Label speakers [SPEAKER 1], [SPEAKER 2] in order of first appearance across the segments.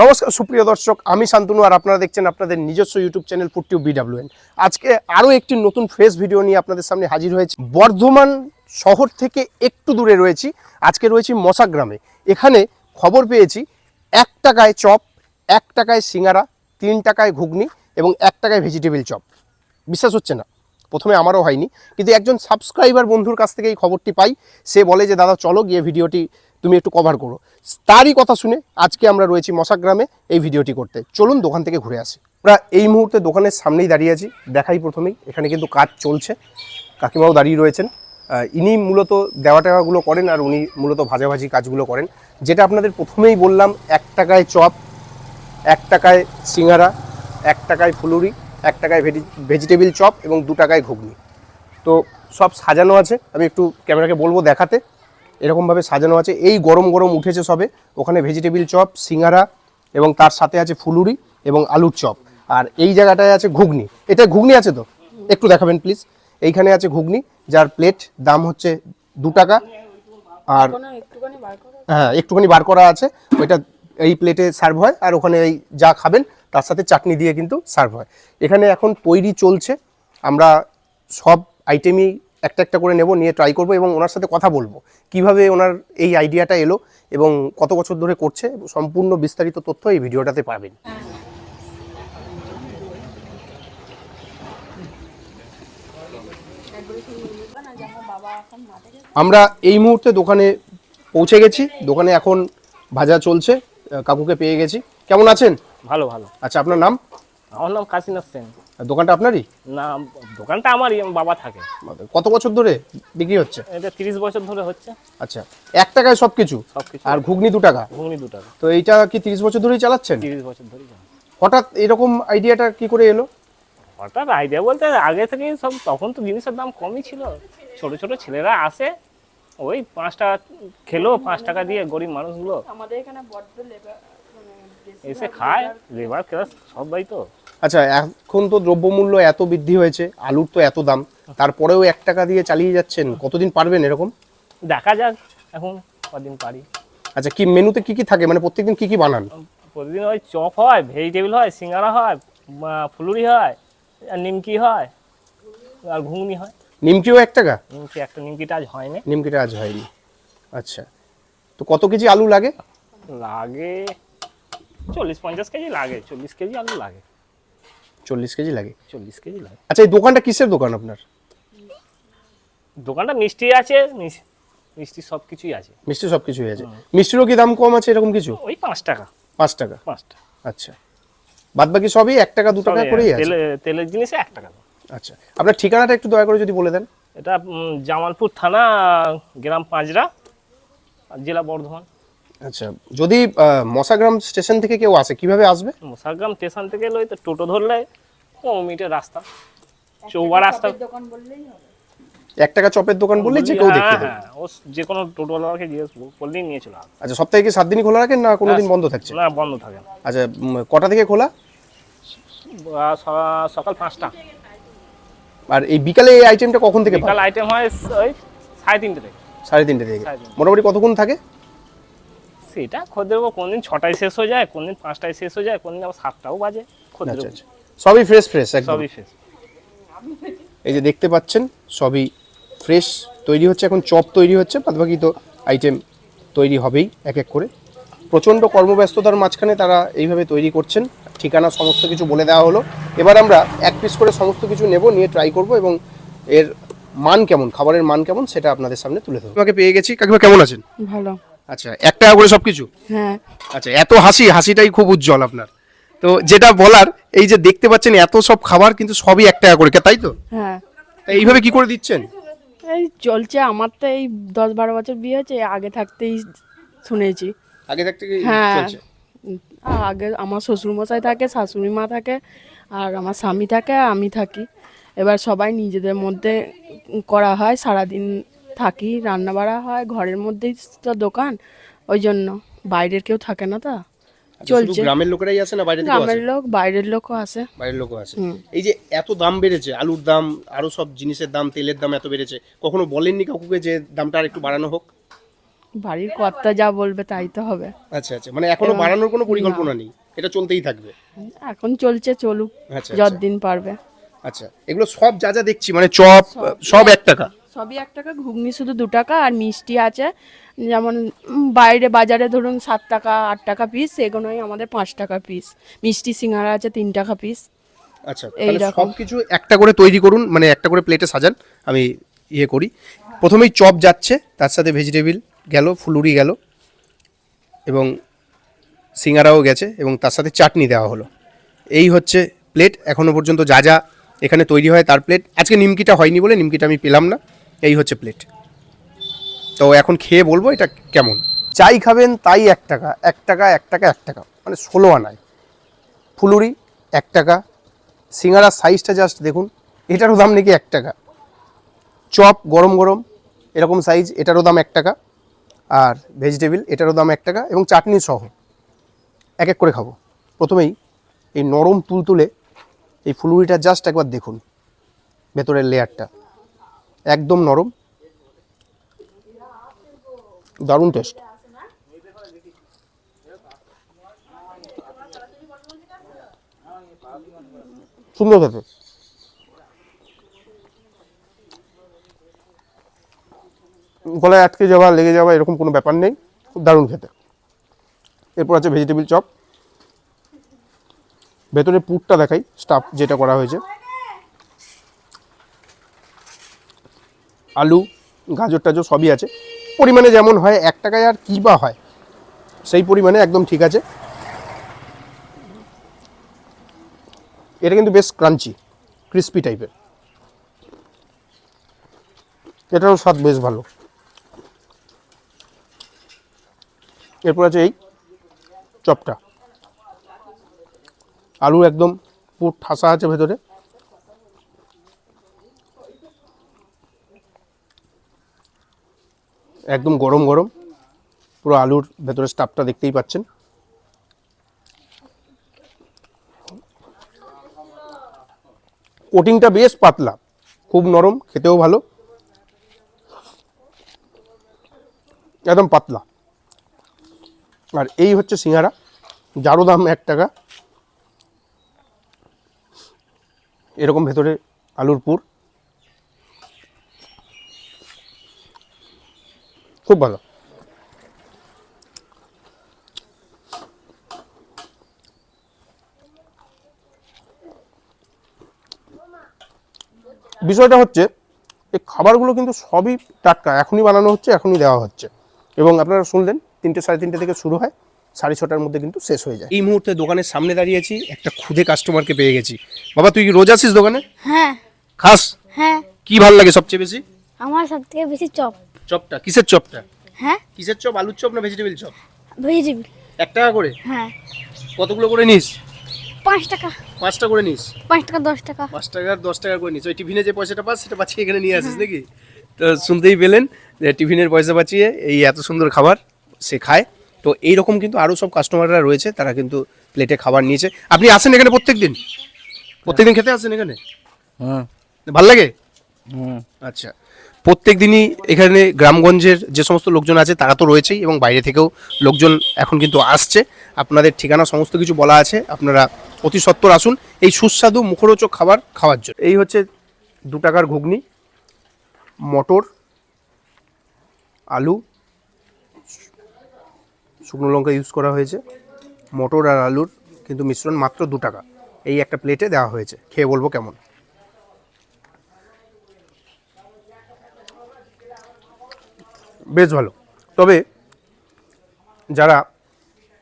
[SPEAKER 1] নমস্কার, সুপ্রিয় দর্শক, আমি শান্তনু আর আপনারা দেখছেন আপনাদের নিজস্ব ইউটিউব চ্যানেল ফুটিউ বিডাব্লিউএন আজকে আরও একটি নতুন ফ্রেশ ভিডিও নিয়ে আপনাদের সামনে হাজির হয়েছে। বর্ধমান শহর থেকে একটু দূরে রয়েছি। আজকে রয়েছি মশাগ্রামে এখানে খবর পেয়েছি, এক টাকায় চপ, এক টাকায় সিঙ্গারা, তিন টাকায় ঘুগনি এবং এক টাকায় ভেজিটেবিল চপ। বিশ্বাস হচ্ছে না, প্রথমে আমারও হয়নি। কিন্তু একজন সাবস্ক্রাইবার বন্ধুর কাছ থেকে এই খবরটি পাই। সে বলে যে, দাদা, চলো গিয়ে ভিডিওটি তুমি একটু কভার করো। তারই কথা শুনে আজকে আমরা রয়েছি মশাগ্রামে এই ভিডিওটি করতে। চলুন দোকান থেকে ঘুরে আসি। আমরা এই মুহূর্তে দোকানের সামনেই দাঁড়িয়ে আছি। দেখাই প্রথমেই, এখানে কিন্তু কাজ চলছে। কাকিমাও দাঁড়িয়ে রয়েছেন। ইনি মূলত দেওয়া টাকাগুলো করেন আর উনি মূলত ভাজাভাজি কাজগুলো করেন। যেটা আপনাদের প্রথমেই বললাম, এক টাকায় চপ, এক টাকায় সিঙ্গারা, এক টাকায় ফুলুরি, এক টাকায় ভেজিটেবিল চপ এবং দু টাকায় ঘুগনি। তো সব সাজানো আছে। আমি একটু ক্যামেরাকে বলব দেখাতে। এরকমভাবে সাজানো আছে। এই গরম গরম উঠেছে সবে। ওখানে ভেজিটেবিল চপ সিঙ্গারা এবং তার সাথে আছে ফুলুরি এবং আলুর চপ আর এই জায়গাটায় আছে ঘুগনি। এটা ঘুগনি আছে তো? একটু দেখাবেন প্লিজ এইখানে আছে ঘুগনি যার প্লেট দাম হচ্ছে দু টাকা। আর হ্যাঁ একটুখানি বার করা আছে। ওইটা এই প্লেটে সার্ভ হয়। আর ওখানে এই যা খাবেন তার সাথে চাটনি দিয়ে কিন্তু সার্ভ হয়। এখানে এখন তৈরি চলছে। আমরা সব আইটেমই একটা একটা করে নেব নিয়ে ট্রাই করব এবং ওনার সাথে কথা বলব। কীভাবে ওনার এই আইডিয়াটা এলো এবং কত বছর ধরে করছে সম্পূর্ণ বিস্তারিত তথ্য এই ভিডিওটাতে পাবেন। আমরা এই মুহূর্তে দোকানে পৌঁছে গেছি। দোকানে এখন ভাজা চলছে। কাকুকে পেয়ে গেছি। কেমন আছেন?
[SPEAKER 2] ভালো ভালো।
[SPEAKER 1] আচ্ছা আপনার নাম?
[SPEAKER 2] আমার নাম কাশীনাথ সেন
[SPEAKER 1] দোকানটা আপনারই?
[SPEAKER 2] না দোকানটা আমারই আমার বাবা থাকে।
[SPEAKER 1] কত বছর ধরে বিক্রি হচ্ছে?
[SPEAKER 2] এটা তিরিশ বছর ধরে হচ্ছে।
[SPEAKER 1] আচ্ছা এক টাকায় সব কিছু
[SPEAKER 2] সব কিছু
[SPEAKER 1] আর ঘুগনি দু টাকা?
[SPEAKER 2] ঘুগনি দু টাকা।
[SPEAKER 1] তো এইটা কি তিরিশ বছর ধরেই চালাচ্ছেন?
[SPEAKER 2] তিরিশ বছর ধরে
[SPEAKER 1] হঠাৎ এরকম আইডিয়াটা কি করে এলো?
[SPEAKER 2] হঠাৎ আইডিয়া বলতে আগে থেকেই সব তখন তো জিনিসের দাম কমই ছিল। ছোট ছোট ছেলেরা আসে ওই পাঁচ টাকা খেলো পাঁচ টাকা দিয়ে গরিব মানুষগুলো
[SPEAKER 3] আমাদের এখানে বড্ড লেবার মানে
[SPEAKER 2] এসে খায় লেবার ক্লাস সবাই তো।
[SPEAKER 1] আচ্ছা এখন তো দ্রব্যমূল্য এত বৃদ্ধি হয়েছে আলুর তো এত দাম তারপরেও এক টাকা দিয়ে চালিয়ে যাচ্ছেন কতদিন পারবেন এরকম?
[SPEAKER 2] দেখা যাক এখন কদিন পারি।
[SPEAKER 1] আচ্ছা কি মেনুতে কি কি থাকে? মানে প্রত্যেকদিন কি কি বানান?
[SPEAKER 2] প্রতিদিন ওই চপ হয় ভেজিটেবিল হয় সিঙ্গারা হয় ফুলুরি হয় আর নিমকি হয় আর ঘুগনি হয়।
[SPEAKER 1] নিমকিও এক টাকা?
[SPEAKER 2] নিমকি একটা নিমকিটা আজ হয়নি।
[SPEAKER 1] নিমকিটা আজ হয়নি। আচ্ছা তো কত কেজি আলু লাগে?
[SPEAKER 2] লাগে চল্লিশ পঞ্চাশ কেজি লাগে চল্লিশ কেজি আলু লাগে।
[SPEAKER 1] চল্লিশ কেজি লাগে।
[SPEAKER 2] চল্লিশ কেজি লাগে।
[SPEAKER 1] আচ্ছা এই দোকানটা কিসের দোকান আপনার?
[SPEAKER 2] দোকানটা মিষ্টি আছে মিষ্টি সব কিছুই আছে।
[SPEAKER 1] মিষ্টি সব কিছুই আছে মিষ্টিরও কি দাম কম আছে এরকম কিছু?
[SPEAKER 2] ওই পাঁচ টাকা।
[SPEAKER 1] পাঁচ টাকা?
[SPEAKER 2] পাঁচ টাকা।
[SPEAKER 1] আচ্ছা। বাদ বাকি সবই এক টাকা দু টাকা করেই আছে?
[SPEAKER 2] তেলে তেলের জিনিসে এক টাকা।
[SPEAKER 1] আচ্ছা। আপনার ঠিকানাটা একটু দয়া করে যদি বলে দেন।
[SPEAKER 2] এটা জামালপুর থানা গ্রাম পাঁচরা জেলা বর্ধমান।
[SPEAKER 1] আচ্ছা যদি মশাগ্রাম স্টেশন থেকে কেউ আসে কীভাবে আসবে?
[SPEAKER 2] মশাগ্রাম স্টেশন থেকে এলো তো টোটো ধরলে পনেরো মিনিটের রাস্তা। চৌবা রাস্তা।
[SPEAKER 3] দোকান বললেই হবে।
[SPEAKER 1] এক টাকা চপের দোকান বললে যে কেউ
[SPEAKER 2] হ্যাঁ,
[SPEAKER 1] দেখতে দেবে
[SPEAKER 2] হ্যাঁ, ও যে কোনো টোটোওয়ালাকে জিজ্ঞেস করলেই নিয়ে চলে আসবে।
[SPEAKER 1] আচ্ছা সপ্তাহে কি সাত দিনই খোলা রাখেন না কোনো দিন বন্ধ থাকছে?
[SPEAKER 2] না বন্ধ থাকে না।
[SPEAKER 1] আচ্ছা কটা থেকে খোলা?
[SPEAKER 2] সকাল পাঁচটা।
[SPEAKER 1] আর এই বিকালে এই আইটেমটা কখন থেকে
[SPEAKER 2] বিকাল আইটেম হয় ওই সাড়ে তিনটে থেকে।
[SPEAKER 1] সাড়ে তিনটে থেকে। মোটামুটি কতক্ষণ থাকে?
[SPEAKER 2] সেটা খদ্দের উপর কোনদিন ছটায় শেষ হয়ে যায় কোনদিন পাঁচটায় শেষ হয়ে যায় কোনদিন আবার সাতটাও বাজে খদ্দের
[SPEAKER 1] আচ্ছা। আচ্ছা। সবই ফ্রেশ ফ্রেশ একদম।
[SPEAKER 2] সবই ফ্রেশ
[SPEAKER 1] এই যে দেখতে পাচ্ছেন সবই ফ্রেশ তৈরি হচ্ছে এখন চপ তৈরি হচ্ছে বাদ বাকি তো আইটেম তৈরি হবেই এক এক করে। প্রচণ্ড কর্মব্যস্ততার মাঝখানে তারা এইভাবে তৈরি করছেন ঠিকানা সমস্ত কিছু বলে দেওয়া হলো। এবার আমরা এক পিস করে সমস্ত কিছু নেব নিয়ে ট্রাই করব এবং এর মান কেমন খাবারের মান কেমন সেটা আপনাদের সামনে তুলে ধরবো। তোমাকে পেয়ে গেছি। কাকিমা কেমন আছেন?
[SPEAKER 3] ভালো।
[SPEAKER 1] আচ্ছা এক টাকা করে সব কিছু
[SPEAKER 3] হ্যাঁ।
[SPEAKER 1] আচ্ছা এত হাসি হাসিটাই খুব উজ্জ্বল আপনার। তো যেটা বলার এই যে দেখতে পাচ্ছেন এত সব খাবার কিন্তু সবই এক টাকা করে তাই তো?
[SPEAKER 3] হ্যাঁ।
[SPEAKER 1] তা এইভাবে কি করে দিচ্ছেন?
[SPEAKER 3] এই চলছে আমার তো এই দশ বারো বছর বিয়ে হয়েছে আগে থাকতেই শুনেছি।
[SPEAKER 1] আগে থাকতে
[SPEAKER 3] হ্যাঁ।
[SPEAKER 1] চলছে?
[SPEAKER 3] আগে আমার শ্বশুরমশাই থাকে শাশুড়ি মা থাকে আর আমার স্বামী থাকে আমি থাকি। এবার সবাই নিজেদের মধ্যে করা হয় সারাদিন থাকি রান্না বাড়া হয় ঘরের মধ্যেই তো দোকান ওই জন্য বাইরের কেউ থাকে না তা।
[SPEAKER 1] আচ্ছা,
[SPEAKER 3] চলছে।
[SPEAKER 1] গ্রামের লোকেরাই আসে না বাইরে থেকে আসে
[SPEAKER 3] গ্রামের লোক বাইরের লোকও আসে
[SPEAKER 1] বাইরের লোকও আসে এই যে এত দাম বেড়েছে আলুর দাম আরও সব জিনিসের দাম তেলের দাম এত বেড়েছে কখনো বলেননি কাকুকে যে দামটা আর একটু বাড়ানো হোক?
[SPEAKER 3] বাড়ির কর্তা যা বলবে তাই তো হবে।
[SPEAKER 1] আচ্ছা আচ্ছা মানে এখনও বাড়ানোর কোনো পরিকল্পনা নেই এটা চলতেই থাকবে।
[SPEAKER 3] এখন চলছে চলুক
[SPEAKER 1] আচ্ছা,
[SPEAKER 3] যতদিন পারবে।
[SPEAKER 1] আচ্ছা এগুলো সব যা যা দেখছি মানে চপ সব এক টাকা।
[SPEAKER 3] সবই এক টাকা ঘুগনি শুধু দু টাকা আর মিষ্টি আছে। যেমন বাইরে বাজারে ধরুন সাত টাকা আট টাকা পিস এগুলোই আমাদের পাঁচ টাকা পিস মিষ্টি সিঙ্গারা আছে তিন টাকা পিস
[SPEAKER 1] আচ্ছা
[SPEAKER 3] এই
[SPEAKER 1] সব কিছু একটা করে তৈরি করুন মানে একটা করে প্লেটে সাজান আমি ইয়ে করি। প্রথমেই চপ যাচ্ছে তার সাথে ভেজিটেবিল গেল ফুলুরি গেল এবং সিঙ্গারাও গেছে এবং তার সাথে চাটনি দেওয়া হলো। এই হচ্ছে প্লেট এখনও পর্যন্ত যা যা এখানে তৈরি হয় তার প্লেট আজকে নিমকিটা হয়নি বলে নিমকিটা আমি পেলাম না। এই হচ্ছে প্লেট তো এখন খেয়ে বলব এটা কেমন? যাই খাবেন তাই এক টাকা এক টাকা এক টাকা এক টাকা। মানে ষোলো আনায়। ফুলুরি এক টাকা, সিঙ্গারার সাইজটা জাস্ট দেখুন, এটারও দাম নাকি এক টাকা। চপ গরম গরম, এরকম সাইজ এটারও দাম এক টাকা। আর ভেজিটেবিল এটারও দাম এক টাকা এবং চাটনি সহ। এক এক করে খাব। প্রথমেই এই নরম তুলতুলে এই ফুলুরিটা জাস্ট একবার দেখুন, ভেতরের লেয়ারটা একদম নরম। দারুণ টেস্ট সুন্দর খেতে। গলায় আটকে যাওয়া, লেগে যাওয়া এরকম কোনো ব্যাপার নেই। খুব দারুণ খেতে। এরপর আছে ভেজিটেবিল চপ ভেতরে পুরটা দেখাই স্টাফ যেটা করা হয়েছে। আলু, গাজর, টাজর সবই আছে। পরিমাণে যেমন হয়, এক টাকায় আর কী বা হয়, সেই পরিমাণে একদম ঠিক আছে। এটা কিন্তু বেশ ক্রাঞ্চি ক্রিস্পি টাইপের এটারও স্বাদ বেশ ভালো। এরপর আছে এই চপটা। আলু একদম পুর ঠাসা আছে ভেতরে। একদম গরম গরম। পুরো আলুর ভেতরে স্টাফটা দেখতেই পাচ্ছেন। কোটিংটা বেশ পাতলা, খুব নরম, খেতেও ভালো। একদম পাতলা। আর এই হচ্ছে সিঙ্গারা, যারও দাম এক টাকা। এরকম ভেতরে আলুর পুর। খুব ভালো। বিষয়টা হচ্ছে এই খাবারগুলো কিন্তু সবই টাটকা। এখনই বানানো হচ্ছে এখনই দেওয়া হচ্ছে। এবং আপনারা শুনলেন তিনটে সাড়ে তিনটে থেকে শুরু হয় সাড়ে ছটার মধ্যে কিন্তু শেষ হয়ে যায়। এই মুহূর্তে দোকানের সামনে দাঁড়িয়েছি একটা খুদে কাস্টমারকে পেয়ে গেছি। বাবা তুই কি রোজ আসিস দোকানে?
[SPEAKER 4] হ্যাঁ।
[SPEAKER 1] খাস?
[SPEAKER 4] হ্যাঁ।
[SPEAKER 1] কি ভালো লাগে সবচেয়ে বেশি?
[SPEAKER 4] আমার সব থেকে বেশি চপ।
[SPEAKER 1] চপটা? কিসের চপটা?
[SPEAKER 4] হ্যাঁ?
[SPEAKER 1] কিসের চপ? আলুর চপ না ভেজিটেবিল চপ?
[SPEAKER 4] ভেজিটেবিল
[SPEAKER 1] এক টাকা করে?
[SPEAKER 4] হ্যাঁ।
[SPEAKER 1] কতগুলো করে নিস?
[SPEAKER 4] পাঁচ টাকা।
[SPEAKER 1] পাঁচটা করে নিস?
[SPEAKER 4] পাঁচ টাকা দশ টাকা।
[SPEAKER 1] পাঁচ টাকার দশ টাকা করে নিস। ওই টিফিনে যে পয়সাটা পাস সেটা বাঁচিয়ে এখানে নিয়ে আসিস নাকি? তো শুনতেই পেলেন যে টিফিনের পয়সা বাঁচিয়ে এই এত সুন্দর খাবার সে খায়। তো এইরকম কিন্তু আরও সব কাস্টমাররা রয়েছে তারা কিন্তু প্লেটে খাবার নিয়েছে। আপনি আসেন এখানে প্রত্যেক দিন প্রত্যেক দিন খেতে আসেন এখানে?
[SPEAKER 5] হুম
[SPEAKER 1] ভালো লাগে?
[SPEAKER 5] হুম
[SPEAKER 1] আচ্ছা। প্রত্যেক দিনই এখানে গ্রামগঞ্জের যে সমস্ত লোকজন আছে, তারা তো রয়েছেই এবং বাইরে থেকেও লোকজন এখন কিন্তু আসছে। আপনাদের ঠিকানা সমস্ত কিছু বলা আছে। আপনারা অতি সত্বর আসুন। এই সুস্বাদু মুখরোচক খাবার খাওয়ার জন্য। এই হচ্ছে দু টাকার ঘুগনি, মটর, আলু, শুকনো লঙ্কা ইউজ করা হয়েছে। মটর আর আলুর কিন্তু মিশ্রণ মাত্র দু টাকা। এই একটা প্লেটে দেওয়া হয়েছে। খেয়ে বলব কেমন? বেশ ভালো। তবে যারা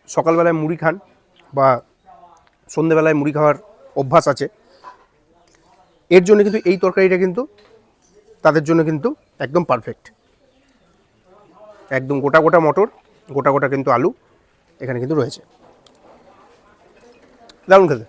[SPEAKER 1] সকালবেলায় মুড়ি খান বা সন্ধেবেলায় মুড়ি খাওয়ার অভ্যাস আছে, এর জন্য কিন্তু এই তরকারিটা কিন্তু তাদের জন্য কিন্তু একদম পারফেক্ট একদম গোটা গোটা মটর, গোটা গোটা কিন্তু আলু এখানে কিন্তু রয়েছে। দারুণ খেতে।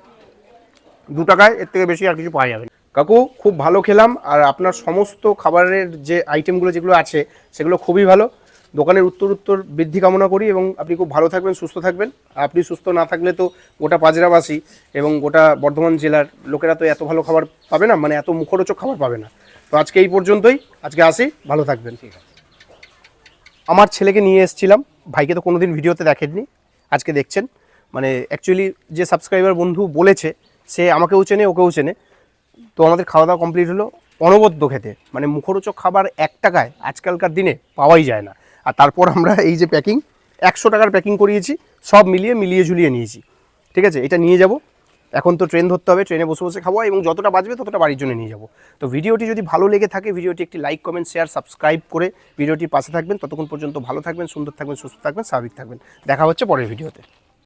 [SPEAKER 1] দু টাকায় এর থেকে বেশি আর কিছু পাওয়া যাবে না। কাকু খুব ভালো খেলাম। আর আপনার সমস্ত খাবারের যে আইটেমগুলো যেগুলো আছে সেগুলো খুবই ভালো। দোকানের উত্তর উত্তর বৃদ্ধি কামনা করি এবং আপনি খুব ভালো থাকবেন সুস্থ থাকবেন। আর আপনি সুস্থ না থাকলে তো গোটা পাজরাবাসী এবং গোটা বর্ধমান জেলার লোকেরা তো এত ভালো খাবার পাবে না মানে এত মুখরোচক খাবার পাবে না। তো আজকে এই পর্যন্তই। আজকে আসি ভালো থাকবেন। ঠিক আছে। আমার ছেলেকে নিয়ে এসেছিলাম। ভাইকে তো কোনোদিন ভিডিওতে দেখেননি। আজকে দেখছেন। মানে অ্যাকচুয়ালি যে সাবস্ক্রাইবার বন্ধু বলেছে সে আমাকেও চেনে ওকেও চেনে। তো আমাদের খাওয়া দাওয়া কমপ্লিট হলো অনবদ্য খেতে। মানে মুখরোচক খাবার এক টাকায় আজকালকার দিনে পাওয়াই যায় না। আর তারপর আমরা এই যে প্যাকিং একশো টাকার প্যাকিং করিয়েছি, সব মিলিয়ে মিলিয়ে ঝুলিয়ে নিয়েছি। ঠিক আছে? এটা নিয়ে যাব। এখন তো ট্রেন ধরতে হবে ট্রেনে বসে বসে খাব এবং যতটা বাজবে ততটা বাড়ির জন্য নিয়ে যাব। তো ভিডিওটি যদি ভালো লেগে থাকে, ভিডিওটি একটি লাইক কমেন্ট শেয়ার সাবস্ক্রাইব করে ভিডিওটির পাশে থাকবেন। ততক্ষণ পর্যন্ত ভালো থাকবেন, সুন্দর থাকবেন, সুস্থ থাকবেন, স্বাভাবিক থাকবেন। দেখা হচ্ছে পরের ভিডিওতে।